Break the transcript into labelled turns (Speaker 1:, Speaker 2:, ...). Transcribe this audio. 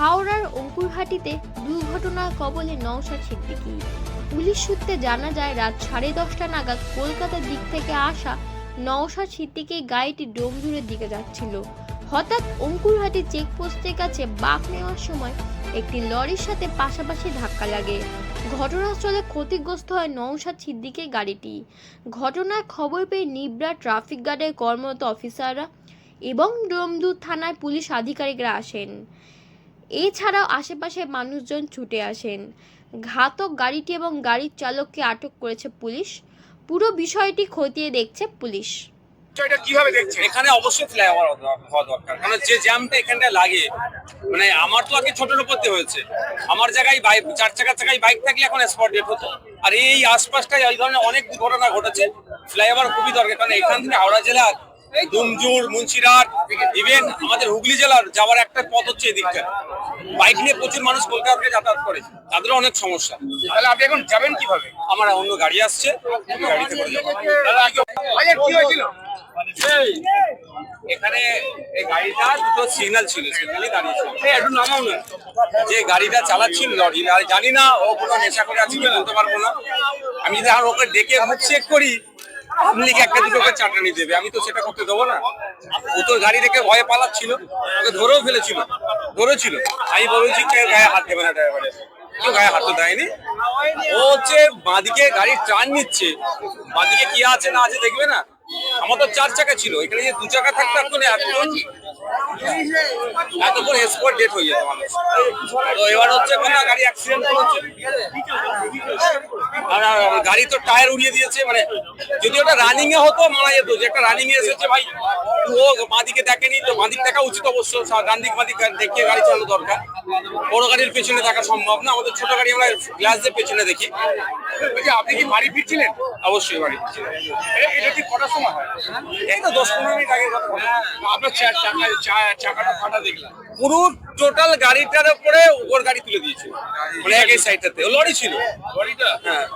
Speaker 1: হাওড়ার অঙ্কুরহাটিতে দুর্ঘটনার কবলে নওশাদ সিদ্দিকী। পুলিশ সূত্রে জানা যায়, রাত সাড়ে দশটা নাগাদ কলকাতার দিক থেকে আসা নওশাদ সিদ্দিকী গাড়িটি ডোমজুরের দিকে যাচ্ছিল। হঠাৎ অঙ্কুরহাটি চেকপোস্টের কাছে বাঁক নেওয়ার সময় একটি লরির সাথে পাশাপাশি ধাক্কা লাগে। ঘটনাস্থলে ক্ষতিগ্রস্ত হয় নওশাদ সিদ্দিকের গাড়িটি। ঘটনার খবর পেয়ে নিবরা ট্রাফিক গার্ডের কর্মরত অফিসাররা এবং ডোমদুর থানায় পুলিশ আধিকারিকরা আসেন। এছাড়াও আশেপাশে মানুষজন ছুটে আসেন। ঘাতক গাড়িটি এবং গাড়ির চালককে আটক করেছে পুলিশ। পুরো বিষয়টি খতিয়ে দেখছে পুলিশ।
Speaker 2: বিষয়টা কীভাবে দেখছেন
Speaker 3: এখানে অবশ্যই ফ্লাইওভার হওয়া দরকার। কারণ যে জ্যামটা এখানটায় লাগে মানে আমার তো আগে হয়েছে। আমার জায়গায় বাইক চার চাকার জায়গায় বাইক থাকলে এখন স্পট ডেট হতো। আর এই আশপাশটায় এই ধরনের অনেক দুর্ঘটনা ঘটেছে। ফ্লাইওভার খুবই দরকার। কারণ এখান থেকে হাওড়া জেলার দুমজুর মুন্সিরহাট ইভেন আমাদের হুগলি জেলার যাওয়ার একটা পথ হচ্ছে এদিকটা। বাইক নিয়ে প্রচুর মানুষ কলকাতা থেকে যাতায়াত করে। তাদেরও অনেক সমস্যা।
Speaker 2: তাহলে আপনি এখন যাবেন কীভাবে?
Speaker 3: আমার অন্য গাড়ি আসছে। গাড়িতে করে যাব। এখানে এই গাড়িটা দুটো সিগন্যাল ছিল সিগন্যালই দাঁড়িয়েছিল একটু নামাও না। যে গাড়িটা চালাচ্ছিল লরি আর জানি না ও কোনো নেশা করে আছে বলতে পারব না। আমি যদি আর ওকে ডেকে চেক করি একটা দুটো দেবে, আমি তো সেটা করতে দেবো না। ও গাড়ি ভয়ে পালাচ্ছিল ধরেও ফেলেছিল আমি বলেছি, কেউ গায়ে হাত দেবে না ড্রাইভারের কেউ গায়ে দেয়নি। ও হচ্ছে বাঁদিকে গাড়ির নিচ্ছে। বাঁদিকে কি আছে না দেখবে না? আমার তো চার চাকা ছিল, এখানে যে দু চাকা থাকতো এখন এতক্ষণ এতক্ষণ স্পট ডেট হয়ে যেত তো এবার হচ্ছে কোনো গাড়ি অ্যাক্সিডেন্ট হচ্ছে। আর গাড়ি তো টায়ার উড়িয়ে দিয়েছে মানে যদি ওটা রানিং এ হতো, মারা যেত। যে একটা রানিং এ এসেছে, ভাই ও বাঁদিকে দেখেনি, তো বাঁদিক দেখা উচিত অবশ্য। ডান দিক, বাঁদিক দেখিয়ে গাড়ি চালানো দরকার। বড় গাড়ির পেছনে দেখা সম্ভব না। আমাদের ছোট গাড়ি আমরা গ্লাস দিয়ে পেছনে দেখি।
Speaker 2: বলছি আপনি কি বাড়ি ফিরছিলেন?
Speaker 3: অবশ্যই বাড়ি।
Speaker 2: এ- এটা ঠিক কটার সময়
Speaker 3: এই তো দশ পনেরো মিনিট কথা।
Speaker 2: আপনার চার চা- চাকাটা ফাটা দেখলাম।
Speaker 3: পুরো টোটাল গাড়িটার উপরে ওর গাড়ি তুলে দিয়েছে মানে এক সাইডটাতে লরি ছিল।
Speaker 2: লরিটা?
Speaker 3: হ্যাঁ।